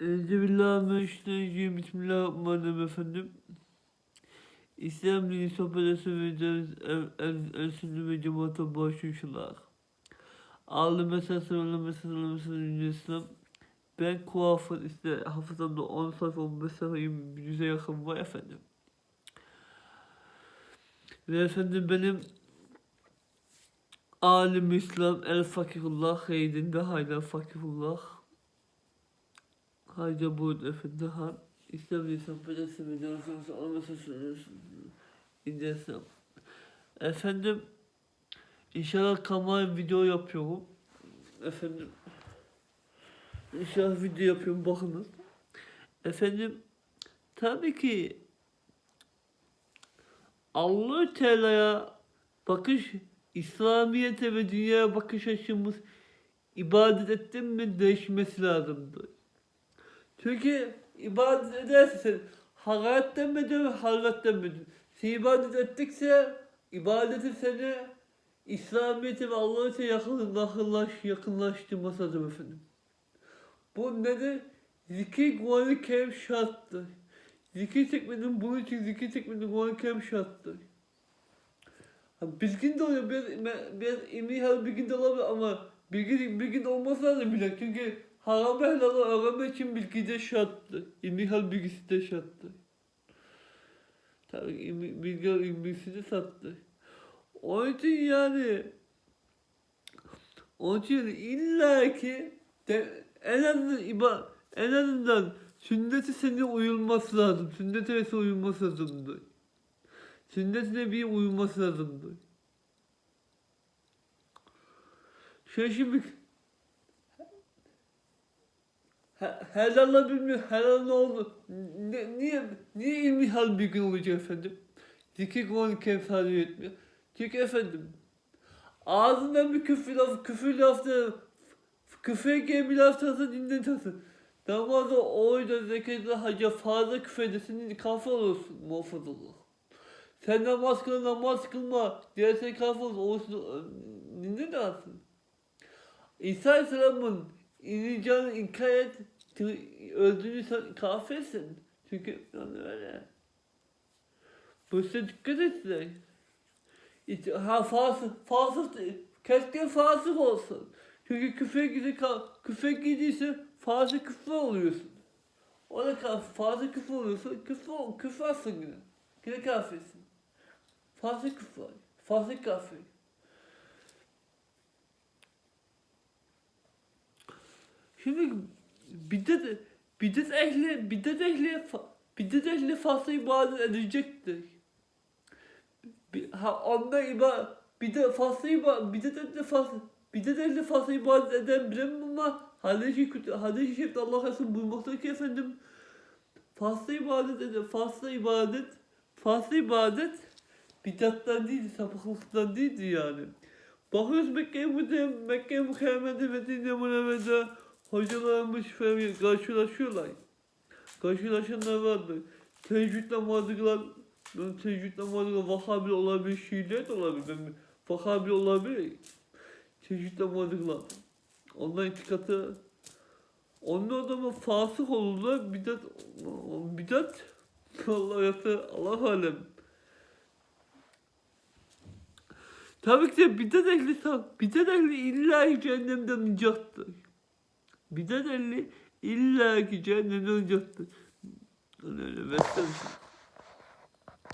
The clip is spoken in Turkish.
Euzubillahimineşşeytanirracim. Bismillahirrahmanirrahim efendim. İslam dini sohbetesi vereceğiz. Ersinli ve cemaate başlıyorlar. Ağlı ağlı mesajı, ağlı mesajı, İslam. Ben kuaför işte hafızamda 10 sayfa 15 sayfa 100'e yakın var efendim. Ve efendim benim alim İslam el fakirullah heydin ve hayla fakirullah Hayca bu efendi ha İslam insan pedesi ve canısınız almasınız incesin. Efendim inşallah kamera video yapıyorum. Efendim inşallah video yapıyorum bakınız. Efendim tabii ki Allah Teala'ya bakış İslamiyete ve dünyaya bakış açımız ibadet ettin mi değişmesi lazımdı. Çünkü ibadet edersen hakaretten mi ödür, halvetten mi ödür? Sen ibadet ettikse ibadetin seni İslamiyet'e ve Allah'a yakın, yakınlaş, yakınlaştırması lazım efendim. Bu nedir? Zikir Kur'an-ı Kerim şarttır. Zikir çekmenin bunun için zikir çekmenin Kur'an-ı Kerim şarttır. Ha, bilgin de oluyor. Biraz, biraz ilmi her bilgin de olabilir ama bilgi, bilgin olması lazım bile. Çünkü helalı öğrenmek için bilgi de şarttır. İlmi hal bilgisi de şarttır. Tabii ilmi, bilgi ilmisi de sattı. Onun için yani onun için illa ki de, en azından iba, en azından sünneti senin uyulması lazım. Sünnete ise uyulması lazımdır. Sünnet Nebi'ye uyulması lazımdır. Şöyle şimdi He- Helalla bilmiyor. Helal ne oldu? Ne, niye, niye ilmi hal bir gün olacak efendim? Zikir Kur'an-ı Kerim sadece etmiyor. Çünkü efendim ağzından bir küfür laf, küfür lafı, küfür gibi bir laf tanısı dinden tanısı. Namazda, oyda, zekatda, hacca fazla küfür edersin, kafir olursun muhafazallah. Sen namaz kıl, namaz kılma. Diğerse kafir olursun. Ne dersin? İsa Aleyhisselam'ın ineceğini inkar et. Öldüğünü kafirsin. Çünkü yani öyle. Bu işte dikkat etsin. İşte, ha fasık, fasık. Keşke fasık olsun. Çünkü küfe gidi, küfe gidiyse fasık küfür oluyorsun. O da fasık küfür oluyorsun. Küfür, küfürsün yine. Yine kafirsin. Fasık küfür. Fasık kafir. Şimdi bidat bidat ehli bidat ehli bidat ehli fazla ibadet edecektir. Ha onda iba bidat fazla iba bidat ehli fazla bidat ehli fazla ibadet eden bilemem ama hadis-i hadis-i şerifte Allah Resulü buyurmaktadır ki efendim fazla ibadet eden fazla ibadet fazla ibadet bidattan değil sapıklıktan değildi yani. Bakıyoruz Mekke'ye Mekke, Mekke Mukammede Medine Hocalarımız falan karşılaşıyorlar. Karşılaşanlar vardı. Tecvid namazı kılan, ben tecvid namazı kılan Vahabi olabilir, Şiiler de olabilir. Vahabi olabilir. Tecvid namazı kılan. Onların itikatı onun adamı fasık olurlar, bidat, bidat, Allah yatı, Allah alem. Tabii ki de bidat ehli, bidat ehli illa cehennemden uzaktır. Bidat ehli illa ki cehennemden uzaktır. Yani öyle vesselam.